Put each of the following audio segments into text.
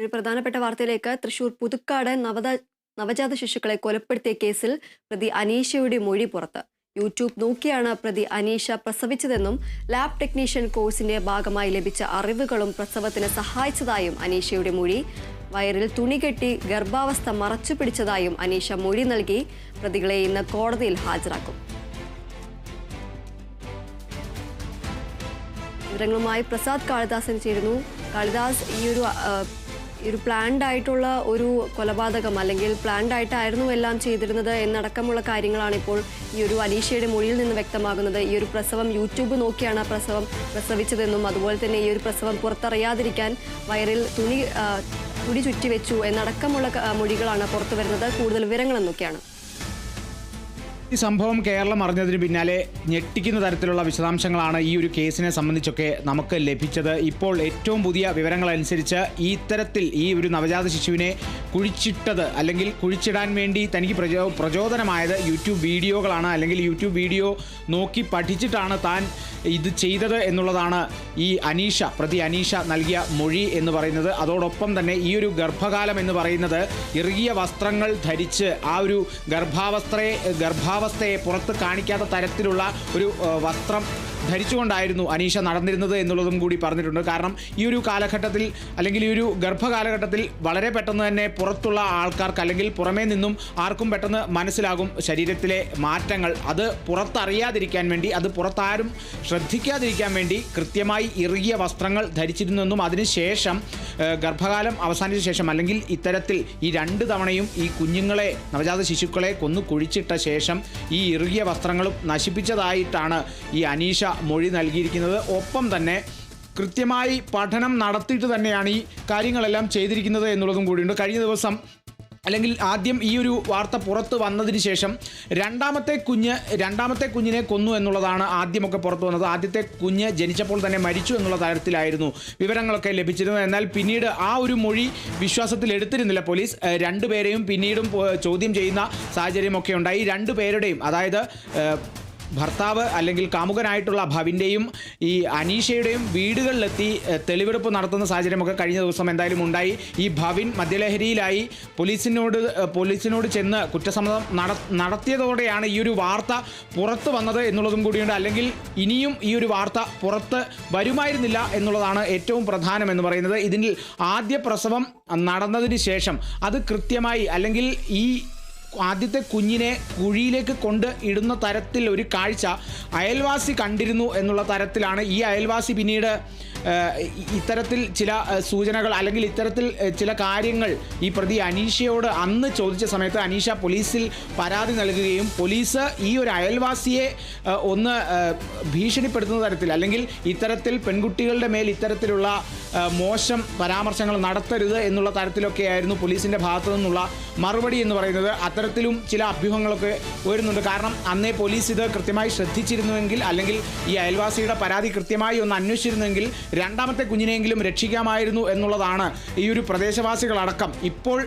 ഒരു പ്രധാനപ്പെട്ട വാർത്തയിലേക്ക് തൃശൂർ പുതുക്കാട് നവത നവജാത ശിശുക്കളെ കൊലപ്പെടുത്തിയ കേസിൽ പ്രതി അനീഷയുടെ മൊഴി പുറത്ത്. യൂട്യൂബ് നോക്കിയാണ് പ്രതി അനീഷ പ്രസവിച്ചതെന്നും ലാബ് ടെക്നീഷ്യൻ കോഴ്സിന്റെ ഭാഗമായി ലഭിച്ച അറിവുകളും പ്രസവത്തിന് സഹായിച്ചതായും അനീഷയുടെ മൊഴി. വയറിൽ തുണി കെട്ടി ഗർഭാവസ്ഥ മറച്ചു പിടിച്ചതായും അനീഷ മൊഴി നൽകി. പ്രതികളെ ഇന്ന് കോടതിയിൽ ഹാജരാക്കും. വിവരങ്ങളുമായി പ്രസാദ് കാളിദാസൻ ചേരുന്നു. കാളിദാസ് ഈ ഒരു ഒരു പ്ലാൻഡ് ആയിട്ടുള്ള ഒരു കൊലപാതകം അല്ലെങ്കിൽ പ്ലാൻഡ് ആയിട്ടായിരുന്നു എല്ലാം ചെയ്തിരുന്നത് എന്നടക്കമുള്ള കാര്യങ്ങളാണ് ഇപ്പോൾ ഈ ഒരു അലീഷയുടെ മൊഴിയിൽ നിന്ന് വ്യക്തമാകുന്നത്. ഈ ഒരു പ്രസവം യൂട്യൂബ് നോക്കിയാണ് ആ പ്രസവം പ്രസവിച്ചതെന്നും അതുപോലെ തന്നെ ഈ ഒരു പ്രസവം പുറത്തറിയാതിരിക്കാൻ വയറിൽ തുണി തുടി ചുറ്റി വെച്ചു എന്നടക്കമുള്ള മൊഴികളാണ് പുറത്തു വരുന്നത് കൂടുതൽ വിവരങ്ങൾ എന്തൊക്കെയാണ് ഈ സംഭവം കേരളം അറിഞ്ഞതിന് പിന്നാലെ ഞെട്ടിക്കുന്ന തരത്തിലുള്ള വിശദാംശങ്ങളാണ് ഈ ഒരു കേസിനെ സംബന്ധിച്ചൊക്കെ നമുക്ക് ലഭിച്ചത്. ഇപ്പോൾ ഏറ്റവും പുതിയ വിവരങ്ങളനുസരിച്ച് ഈ തരത്തിൽ ഈ ഒരു നവജാത ശിശുവിനെ കുഴിച്ചിട്ടത് അല്ലെങ്കിൽ കുഴിച്ചിടാൻ വേണ്ടി തനിക്ക് പ്രചോ പ്രചോദനമായത് യൂട്യൂബ് വീഡിയോകളാണ്. അല്ലെങ്കിൽ യൂട്യൂബ് വീഡിയോ നോക്കി പഠിച്ചിട്ടാണ് താൻ ഇത് ചെയ്തത് എന്നുള്ളതാണ് ഈ അനീഷ പ്രതി അനീഷ നൽകിയ മൊഴി എന്ന് പറയുന്നത്. അതോടൊപ്പം തന്നെ ഈ ഒരു ഗർഭകാലം എന്ന് പറയുന്നത് ഇറുകിയ വസ്ത്രങ്ങൾ ധരിച്ച് ആ ഒരു ഗർഭാവസ്ഥയെ ഗർഭാവസ്ഥയെ പുറത്ത് കാണിക്കാത്ത തരത്തിലുള്ള ഒരു വസ്ത്രം ധരിച്ചുകൊണ്ടായിരുന്നു അനീഷ നടന്നിരുന്നത് എന്നുള്ളതും കൂടി പറഞ്ഞിട്ടുണ്ട്. കാരണം ഈ ഒരു കാലഘട്ടത്തിൽ അല്ലെങ്കിൽ ഈ ഒരു ഗർഭകാലഘട്ടത്തിൽ വളരെ പെട്ടെന്ന് തന്നെ പുറത്തുള്ള ആൾക്കാർക്ക് അല്ലെങ്കിൽ പുറമേ നിന്നും ആർക്കും പെട്ടെന്ന് മനസ്സിലാകും ശരീരത്തിലെ മാറ്റങ്ങൾ. അത് പുറത്തറിയാതിരിക്കാൻ വേണ്ടി അത് പുറത്താരും ശ്രദ്ധിക്കാതിരിക്കാൻ വേണ്ടി കൃത്യമായി ഇറുകിയ വസ്ത്രങ്ങൾ ധരിച്ചിരുന്നെന്നും അതിനുശേഷം ഗർഭകാലം അവസാനിച്ച ശേഷം അല്ലെങ്കിൽ ഇത്തരത്തിൽ ഈ രണ്ട് തവണയും ഈ കുഞ്ഞുങ്ങളെ നവജാത ശിശുക്കളെ കൊന്നു കുഴിച്ചിട്ട ശേഷം ഈ ഇറുകിയ വസ്ത്രങ്ങളും നശിപ്പിച്ചതായിട്ടാണ് ഈ അനീഷ മൊഴി നൽകിയിരിക്കുന്നത്. ഒപ്പം തന്നെ കൃത്യമായി പഠനം നടത്തിയിട്ട് തന്നെയാണ് ഈ കാര്യങ്ങളെല്ലാം ചെയ്തിരിക്കുന്നത് എന്നുള്ളതും കൂടിയുണ്ട്. കഴിഞ്ഞ ദിവസം അല്ലെങ്കിൽ ആദ്യം ഈ ഒരു വാർത്ത പുറത്ത് വന്നതിന് ശേഷം രണ്ടാമത്തെ കുഞ്ഞ് രണ്ടാമത്തെ കുഞ്ഞിനെ കൊന്നു എന്നുള്ളതാണ് ആദ്യമൊക്കെ പുറത്തു വന്നത്. ആദ്യത്തെ കുഞ്ഞ് ജനിച്ചപ്പോൾ തന്നെ മരിച്ചു എന്നുള്ള തരത്തിലായിരുന്നു വിവരങ്ങളൊക്കെ ലഭിച്ചിരുന്നത്. എന്നാൽ പിന്നീട് ആ ഒരു മൊഴി വിശ്വാസത്തിൽ എടുത്തിരുന്നില്ല പോലീസ്. രണ്ടുപേരെയും പിന്നീടും ചോദ്യം ചെയ്യുന്ന സാഹചര്യമൊക്കെ ഉണ്ടായി. രണ്ടുപേരുടെയും അതായത് ഭർത്താവ് അല്ലെങ്കിൽ കാമുകനായിട്ടുള്ള ഭവിന്റെയും ഈ അനീഷയുടെയും വീടുകളിലെത്തി തെളിവെടുപ്പ് നടത്തുന്ന സാഹചര്യമൊക്കെ കഴിഞ്ഞ ദിവസം എന്തായാലും ഉണ്ടായി. ഈ ഭവിൻ മദ്യലഹരിയിലായി പോലീസിനോട് പോലീസിനോട് ചെന്ന് കുറ്റസമ്മതം നട നടത്തിയതോടെയാണ് ഈ ഒരു വാർത്ത പുറത്ത് വന്നത് എന്നുള്ളതും കൂടിയുണ്ട്. അല്ലെങ്കിൽ ഇനിയും ഈ ഒരു വാർത്ത പുറത്ത് വരുമായിരുന്നില്ല എന്നുള്ളതാണ് ഏറ്റവും പ്രധാനം എന്ന് പറയുന്നത്. ഇതിൽ ആദ്യ പ്രസവം നടന്നതിന് ശേഷം അത് കൃത്യമായി അല്ലെങ്കിൽ ഈ ആദ്യത്തെ കുഞ്ഞിനെ കുഴിയിലേക്ക് കൊണ്ട് ഇടുന്ന തരത്തിൽ ഒരു കാഴ്ച അയൽവാസി കണ്ടിരുന്നു എന്നുള്ള തരത്തിലാണ് ഈ അയൽവാസി പിന്നീട് ഇത്തരത്തിൽ ചില സൂചനകൾ അല്ലെങ്കിൽ ഇത്തരത്തിൽ ചില കാര്യങ്ങൾ ഈ പ്രതി അനീഷയോട് അന്ന് ചോദിച്ച സമയത്ത് അനീഷ പോലീസിൽ പരാതി നൽകുകയും പോലീസ് ഈ ഒരു അയൽവാസിയെ ഒന്ന് ഭീഷണിപ്പെടുത്തുന്ന തരത്തിൽ അല്ലെങ്കിൽ ഇത്തരത്തിൽ പെൺകുട്ടികളുടെ മേൽ ഇത്തരത്തിലുള്ള മോശം പരാമർശങ്ങൾ നടത്തരുത് എന്നുള്ള തരത്തിലൊക്കെയായിരുന്നു പോലീസിന്റെ ഭാഗത്തു നിന്നുള്ള മറുപടി എന്ന് പറയുന്നത്. അത്തരത്തിലും ചില അഭ്യൂഹങ്ങളൊക്കെ ഉയരുന്നുണ്ട്. കാരണം അന്നേ പോലീസ് ഇത് കൃത്യമായി ശ്രദ്ധിച്ചിരുന്നുവെങ്കിൽ അല്ലെങ്കിൽ ഈ അയൽവാസിയുടെ പരാതി കൃത്യമായി ഒന്ന് അന്വേഷിച്ചിരുന്നെങ്കിൽ രണ്ടാമത്തെ കുഞ്ഞിനെയെങ്കിലും രക്ഷിക്കാമായിരുന്നു എന്നുള്ളതാണ് ഈ ഒരു പ്രദേശവാസികളടക്കം. ഇപ്പോൾ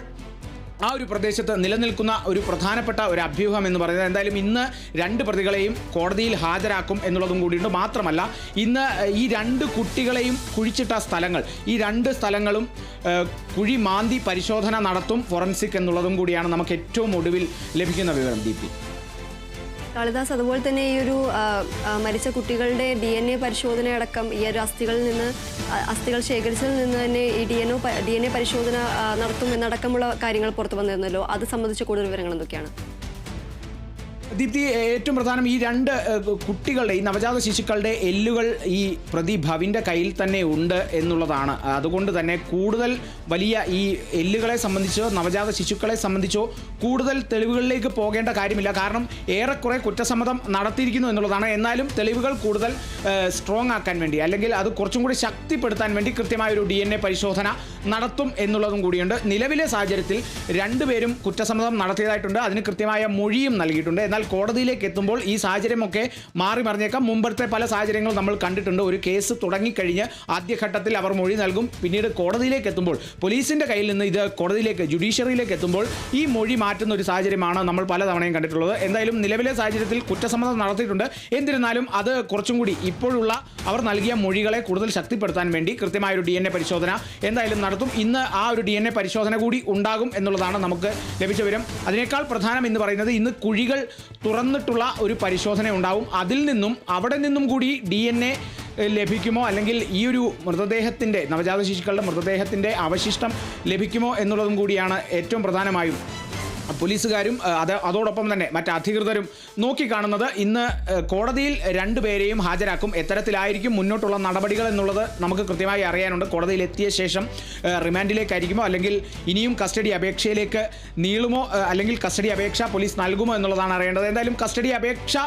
ആ ഒരു പ്രദേശത്ത് നിലനിൽക്കുന്ന ഒരു പ്രധാനപ്പെട്ട ഒരു അഭ്യൂഹം എന്ന് പറയുന്നത് എന്തായാലും ഇന്ന് രണ്ട് പ്രതികളെയും കോടതിയിൽ ഹാജരാക്കും എന്നുള്ളതും കൂടിയുണ്ട്. മാത്രമല്ല ഇന്ന് ഈ രണ്ട് കുട്ടികളെയും കുഴിച്ചിട്ട സ്ഥലങ്ങൾ ഈ രണ്ട് സ്ഥലങ്ങളും കുഴി മാന്തി പരിശോധന നടത്തും ഫോറൻസിക് എന്നുള്ളതും കൂടിയാണ് നമുക്ക് ഏറ്റവും ഒടുവിൽ ലഭിക്കുന്ന വിവരം ദീപ്തി. കാളിദാസ് അതുപോലെ തന്നെ ഈ ഒരു മരിച്ച കുട്ടികളുടെ ഡി എൻ എ പരിശോധന അടക്കം ഈ ഒരു അസ്ഥികളിൽ നിന്ന് അസ്ഥികൾ ശേഖരിച്ചതിൽ നിന്ന് തന്നെ ഈ D N O D N A പരിശോധന നടത്തും എന്നടക്കമുള്ള കാര്യങ്ങൾ പുറത്തു വന്നിരുന്നല്ലോ. അത് സംബന്ധിച്ച് കൂടുതൽ വിവരങ്ങൾ എന്തൊക്കെയാണ്? ദീപ്തി ഏറ്റവും പ്രധാനം ഈ രണ്ട് കുട്ടികളുടെ ഈ നവജാത ശിശുക്കളുടെ എല്ലുകൾ ഈ പ്രതി ഭവിന്റെ കയ്യിൽ തന്നെ ഉണ്ട് എന്നുള്ളതാണ്. അതുകൊണ്ട് തന്നെ കൂടുതൽ വലിയ ഈ എല്ലുകളെ സംബന്ധിച്ചോ നവജാത ശിശുക്കളെ സംബന്ധിച്ചോ കൂടുതൽ തെളിവുകളിലേക്ക് പോകേണ്ട കാര്യമില്ല. കാരണം ഏറെക്കുറെ കുറ്റസമ്മതം നടത്തിയിരിക്കുന്നു എന്നുള്ളതാണ്. എന്നാലും തെളിവുകൾ കൂടുതൽ സ്ട്രോങ് ആക്കാൻ വേണ്ടി അല്ലെങ്കിൽ അത് കുറച്ചും കൂടി ശക്തിപ്പെടുത്താൻ വേണ്ടി കൃത്യമായ ഒരു ഡി എൻ എ പരിശോധന നടത്തും എന്നുള്ളതും കൂടിയുണ്ട്. നിലവിലെ സാഹചര്യത്തിൽ രണ്ടുപേരും കുറ്റസമ്മതം നടത്തിയതായിട്ടുണ്ട്. അതിന് കൃത്യമായ മൊഴിയും നൽകിയിട്ടുണ്ട്. എന്നാൽ എന്നാൽ കോടതിയിലേക്ക് എത്തുമ്പോൾ ഈ സാഹചര്യമൊക്കെ മാറി മറിഞ്ഞേക്കാം. മുമ്പത്തെ പല സാഹചര്യങ്ങളും നമ്മൾ കണ്ടിട്ടുണ്ട്. ഒരു കേസ് തുടങ്ങിക്കഴിഞ്ഞ് ആദ്യഘട്ടത്തിൽ അവർ മൊഴി നൽകും. പിന്നീട് കോടതിയിലേക്ക് എത്തുമ്പോൾ പോലീസിന്റെ കയ്യിൽ നിന്ന് ഇത് കോടതിയിലേക്ക് ജുഡീഷ്യറിയിലേക്ക് എത്തുമ്പോൾ ഈ മൊഴി മാറ്റുന്ന ഒരു സാഹചര്യമാണ് നമ്മൾ പലതവണയും കണ്ടിട്ടുള്ളത്. എന്തായാലും നിലവിലെ സാഹചര്യത്തിൽ കുറ്റസമ്മതം നടത്തിയിട്ടുണ്ട്. എന്നിരുന്നാലും അത് കുറച്ചും കൂടി ഇപ്പോഴുള്ള അവർ നൽകിയ മൊഴികളെ കൂടുതൽ ശക്തിപ്പെടുത്താൻ വേണ്ടി കൃത്യമായ ഒരു ഡി എൻ എ പരിശോധന എന്തായാലും നടത്തും. ഇന്ന് ആ ഒരു ഡി എൻ എ പരിശോധന കൂടി ഉണ്ടാകും എന്നുള്ളതാണ് നമുക്ക് ലഭിച്ച വിവരം. അതിനേക്കാൾ പ്രധാനം എന്ന് പറയുന്നത് ഇന്ന് കുഴികൾ തുറന്നിട്ടുള്ള ഒരു പരിശോധന ഉണ്ടാവും. അതിൽ നിന്നും അവിടെ നിന്നും കൂടി ഡി എൻ എ ലഭിക്കുമോ? അല്ലെങ്കിൽ ഈ ഒരു മൃതദേഹത്തിന്റെ നവജാത ശിശുക്കളുടെ മൃതദേഹത്തിന്റെ അവശിഷ്ടം ലഭിക്കുമോ എന്നുള്ളതും കൂടിയാണ് ഏറ്റവും പ്രധാനമായും പോലീസുകാരും അത് അതോടൊപ്പം തന്നെ മറ്റ് അധികൃതരും നോക്കിക്കാണുന്നത്. ഇന്ന് കോടതിയിൽ രണ്ടുപേരെയും ഹാജരാക്കും. എത്തരത്തിലായിരിക്കും മുന്നോട്ടുള്ള നടപടികൾ എന്നുള്ളത് നമുക്ക് കൃത്യമായി അറിയാനുണ്ട്. കോടതിയിൽ എത്തിയ ശേഷം റിമാൻഡിലേക്കായിരിക്കുമോ? അല്ലെങ്കിൽ ഇനിയും കസ്റ്റഡി അപേക്ഷയിലേക്ക് നീളുമോ? അല്ലെങ്കിൽ കസ്റ്റഡി അപേക്ഷ പോലീസ് നൽകുമോ എന്നുള്ളതാണ് അറിയേണ്ടത്. എന്തായാലും കസ്റ്റഡി അപേക്ഷ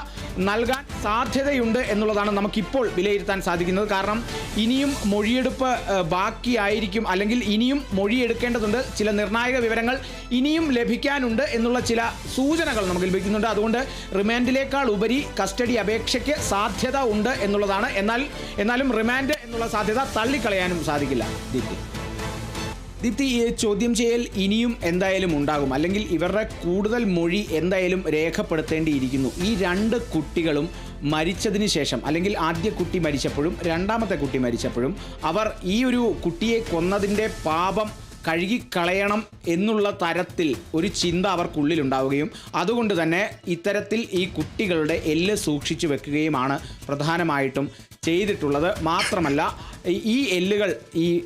നൽകാൻ സാധ്യതയുണ്ട് എന്നുള്ളതാണ് നമുക്കിപ്പോൾ വിലയിരുത്താൻ സാധിക്കുന്നത്. കാരണം ഇനിയും മൊഴിയെടുപ്പ് ബാക്കിയായിരിക്കും. അല്ലെങ്കിൽ ഇനിയും മൊഴിയെടുക്കേണ്ടതുണ്ട്. ചില നിർണായക വിവരങ്ങൾ ഇനിയും ലഭിക്കാനുണ്ട്. എന്നുള്ള ചില സൂചനകൾ നമുക്ക് ലഭിക്കുന്നുണ്ട്. അതുകൊണ്ട് റിമാൻഡിലേക്കാൾ ഉപരി കസ്റ്റഡി അപേക്ഷയ്ക്ക് സാധ്യത ഉണ്ട് എന്നുള്ളതാണ്. എന്നാൽ എന്നാലും റിമാൻഡ് എന്നുള്ള സാധ്യത തള്ളിക്കളയാനും സാധിക്കില്ല. ദീപ്തി. ദീപ്തി ഈ ചോദ്യം ചെയ്യൽ ഇനിയും എന്തായാലും ഉണ്ടാകും. അല്ലെങ്കിൽ ഇവരുടെ കൂടുതൽ മൊഴി എന്തായാലും രേഖപ്പെടുത്തേണ്ടിയിരിക്കുന്നു. ഈ രണ്ട് കുട്ടികളും മരിച്ചതിന് ശേഷം അല്ലെങ്കിൽ ആദ്യ കുട്ടി മരിച്ചപ്പോഴും രണ്ടാമത്തെ കുട്ടി മരിച്ചപ്പോഴും അവർ ഈ ഒരു കുട്ടിയെ കൊന്നതിന്റെ പാപം കഴുകിക്കളയണം എന്നുള്ള തരത്തിൽ ഒരു ചിന്ത അവർക്കുള്ളിലുണ്ടാവുകയും അതുകൊണ്ട് തന്നെ ഇത്തരത്തിൽ ഈ കുട്ടികളുടെ എല്ല് സൂക്ഷിച്ചു വെക്കുകയുമാണ് പ്രധാനമായിട്ടും ചെയ്തിട്ടുള്ളത്. മാത്രമല്ല ഈ- എല്ലുകൾ ഈ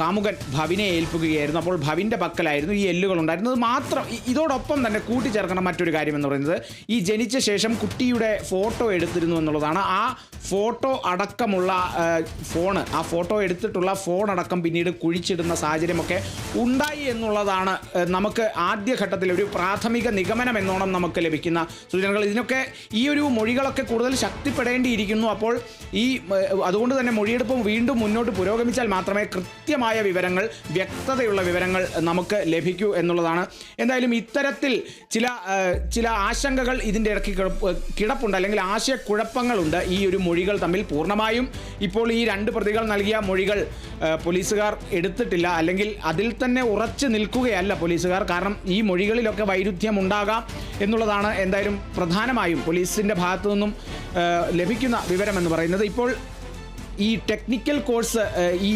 കാമുകൻ ഭവിനെ ഏൽപ്പിക്കുകയായിരുന്നു. അപ്പോൾ ഭവിന്റെ പക്കലായിരുന്നു ഈ എല്ലുകൾ ഉണ്ടായിരുന്നത് മാത്രം ഇതോടൊപ്പം തന്നെ കൂട്ടിച്ചേർക്കണം മറ്റൊരു കാര്യം എന്ന് പറയുന്നത് ഈ ജനിച്ച ശേഷം കുട്ടിയുടെ ഫോട്ടോ എടുത്തിരുന്നു എന്നുള്ളതാണ്. ആ ഫോട്ടോ അടക്കമുള്ള ഫോണ് ആ ഫോട്ടോ എടുത്തിട്ടുള്ള ഫോൺ അടക്കം പിന്നീട് കുഴിച്ചിടുന്ന സാഹചര്യമൊക്കെ ഉണ്ടായി എന്നുള്ളതാണ് നമുക്ക് ആദ്യഘട്ടത്തിൽ ഒരു പ്രാഥമിക നിഗമനം എന്നോണം നമുക്ക് ലഭിക്കുന്ന സൂചനകൾ. ഇതിനൊക്കെ ഈ ഒരു മൊഴികളൊക്കെ കൂടുതൽ ശക്തിപ്പെടേണ്ടിയിരിക്കുന്നു. അപ്പോൾ ഈ അതുകൊണ്ട് തന്നെ മൊഴിയെടുപ്പും വീണ്ടും മുന്നോട്ട് പുരോഗമിച്ചാൽ മാത്രമേ കൃത്യമായ വിവരങ്ങൾ വ്യക്തതയുള്ള വിവരങ്ങൾ നമുക്ക് ലഭിക്കൂ എന്നുള്ളതാണ്. എന്തായാലും ഇത്തരത്തിൽ ചില ചില ആശങ്കകൾ ഇതിന്റെ ഇടയ്ക്ക് കിടപ്പ് കിടപ്പുണ്ട്. അല്ലെങ്കിൽ ആശയക്കുഴപ്പങ്ങളുണ്ട് ഈ ഒരു മൊഴികൾ തമ്മിൽ പൂർണമായും ഇപ്പോൾ ഈ രണ്ട് പ്രതികൾ നൽകിയ മൊഴികൾ പോലീസുകാർ എടുത്തിട്ടില്ല. അല്ലെങ്കിൽ അതിൽ തന്നെ ഉറച്ചു നിൽക്കുകയല്ല പോലീസുകാർ. കാരണം ഈ മൊഴികളിലൊക്കെ വൈരുദ്ധ്യം ഉണ്ടാകാം എന്നുള്ളതാണ് എന്തായാലും പ്രധാനമായും പോലീസിന്റെ ഭാഗത്തു നിന്നും ലഭിക്കുന്ന വിവരമെന്ന് പറയുന്നത്. ഇപ്പോൾ ഈ ടെക്നിക്കൽ കോഴ്സ് ഈ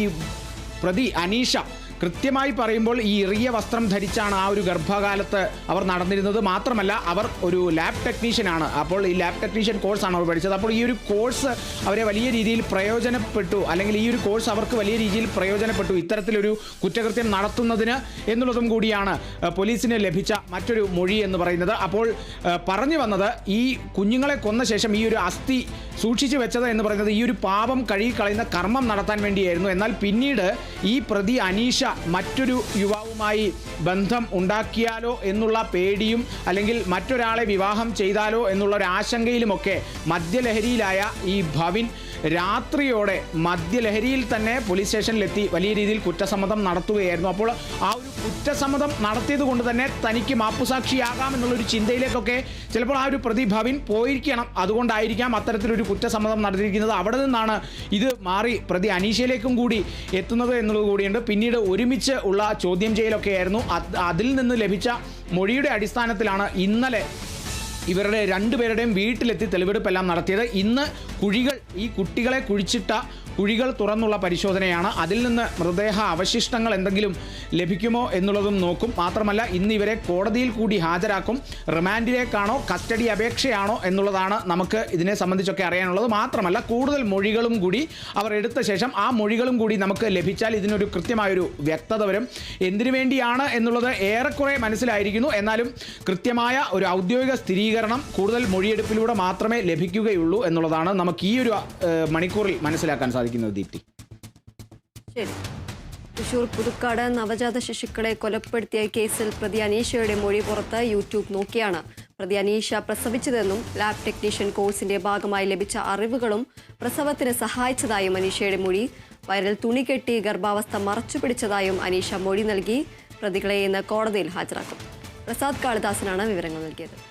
പ്രതി അനീഷ കൃത്യമായി പറയുമ്പോൾ ഈ ഇറിയ വസ്ത്രം ധരിച്ചാണ് ആ ഒരു ഗർഭകാലത്ത് അവർ നടന്നിരുന്നത്. മാത്രമല്ല അവർ ഒരു ലാബ് ടെക്നീഷ്യനാണ് അപ്പോൾ ഈ ലാബ് ടെക്നീഷ്യൻ കോഴ്സാണ് അവർ പഠിച്ചത്. അപ്പോൾ ഈ ഒരു കോഴ്സ് അവരെ വലിയ രീതിയിൽ പ്രയോജനപ്പെട്ടു. അല്ലെങ്കിൽ ഈ ഒരു കോഴ്സ് അവർക്ക് വലിയ രീതിയിൽ പ്രയോജനപ്പെട്ടു. ഇത്തരത്തിലൊരു കുറ്റകൃത്യം നടത്തുന്നതിന് എന്നുള്ളതും കൂടിയാണ് പോലീസിന് ലഭിച്ച മറ്റൊരു മൊഴി എന്ന് പറയുന്നത്. അപ്പോൾ പറഞ്ഞു വന്നത് ഈ കുഞ്ഞുങ്ങളെ കൊന്ന ശേഷം ഈ ഒരു അസ്ഥി സൂക്ഷിച്ചു വെച്ചത് എന്ന് പറയുന്നത് ഈ ഒരു പാപം കഴുകിക്കളയുന്ന കർമ്മം നടത്താൻ വേണ്ടിയായിരുന്നു. എന്നാൽ പിന്നീട് ഈ പ്രതി അനീഷ മറ്റൊരു യുവാവുമായി ബന്ധം ഉണ്ടാക്കിയാലോ എന്നുള്ള പേടിയും അല്ലെങ്കിൽ മറ്റൊരാളെ വിവാഹം ചെയ്താലോ എന്നുള്ള ഒരു ആശങ്കയിലുമൊക്കെ മദ്യലഹരിയിലായ ഈ ഭവിൻ രാത്രിയോടെ മദ്യലഹരിയിൽ തന്നെ പോലീസ് സ്റ്റേഷനിലെത്തി വലിയ രീതിയിൽ കുറ്റസമ്മതം നടത്തുകയായിരുന്നു. അപ്പോൾ ആ ഒരു കുറ്റസമ്മതം നടത്തിയത് കൊണ്ട് തന്നെ തനിക്ക് മാപ്പുസാക്ഷിയാകാം എന്നുള്ളൊരു ചിന്തയിലേക്കൊക്കെ ചിലപ്പോൾ ആ ഒരു പ്രതി ഭവിൻ പോയിരിക്കണം. അതുകൊണ്ടായിരിക്കാം അത്തരത്തിലൊരു കുറ്റസമ്മതം നടത്തിയിരിക്കുന്നത്. അവിടെ നിന്നാണ് ഇത് മാറി പ്രതി അനീഷയിലേക്കും കൂടി എത്തുന്നത് എന്നുള്ളത് കൂടിയുണ്ട്. പിന്നീട് ഒരുമിച്ച് ഉള്ള ചോദ്യം ചെയ്യലൊക്കെ ആയിരുന്നു അതിൽ നിന്ന് ലഭിച്ച മൊഴിയുടെ അടിസ്ഥാനത്തിലാണ് ഇന്നലെ ഇവരുടെ രണ്ടുപേരുടെയും വീട്ടിലെത്തി തെളിവെടുപ്പെല്ലാം നടത്തിയത്. ഇന്ന് കുഴികൾ ഈ കുട്ടികളെ കുഴിച്ചിട്ട കുഴികൾ തുറന്നുള്ള പരിശോധനയാണ്. അതിൽ നിന്ന് മൃതദേഹ അവശിഷ്ടങ്ങൾ എന്തെങ്കിലും ലഭിക്കുമോ എന്നുള്ളതും നോക്കും. മാത്രമല്ല ഇന്ന് ഇവരെ കോടതിയിൽ കൂടി ഹാജരാക്കും. റിമാൻഡിലേക്കാണോ കസ്റ്റഡി അപേക്ഷയാണോ എന്നുള്ളതാണ് നമുക്ക് ഇതിനെ സംബന്ധിച്ചൊക്കെ അറിയാനുള്ളത്. മാത്രമല്ല കൂടുതൽ മൊഴികളും കൂടി അവർ എടുത്ത ശേഷം ആ മൊഴികളും കൂടി നമുക്ക് ലഭിച്ചാൽ ഇതിനൊരു കൃത്യമായൊരു വ്യക്തത വരും. എന്തിനു വേണ്ടിയാണ് എന്നുള്ളത് ഏറെക്കുറെ മനസ്സിലായിരിക്കുന്നു. എന്നാലും കൃത്യമായ ഒരു ഔദ്യോഗിക സ്ഥിരീകരണം കൂടുതൽ മൊഴിയെടുപ്പിലൂടെ മാത്രമേ ലഭിക്കുകയുള്ളൂ എന്നുള്ളതാണ് നമുക്ക് ഈ ഒരു മണിക്കൂറിൽ മനസ്സിലാക്കാൻ സാധിക്കുന്നത് ദീപ്തി ശരി. തൃശൂർ പുതുക്കാട് നവജാത ശിശുക്കളെ കൊലപ്പെടുത്തിയ കേസിൽ പ്രതി അനീഷയുടെ മൊഴി പുറത്ത് യൂട്യൂബ് നോക്കിയാണ്. പ്രതി അനീഷ പ്രസവിച്ചതെന്നും ലാബ് ടെക്നീഷ്യൻ കോഴ്സിന്റെ ഭാഗമായി ലഭിച്ച അറിവുകളും പ്രസവത്തിന് സഹായിച്ചതായും അനീഷയുടെ മൊഴി. വയറിൽ തുണി കെട്ടി ഗർഭാവസ്ഥ മറച്ചു പിടിച്ചതായും അനീഷ മൊഴി നൽകി. പ്രതികളെ ഇന്ന് കോടതിയിൽ ഹാജരാക്കും. പ്രസാദ് കാളിദാസനാണ് വിവരങ്ങൾ നൽകിയത്.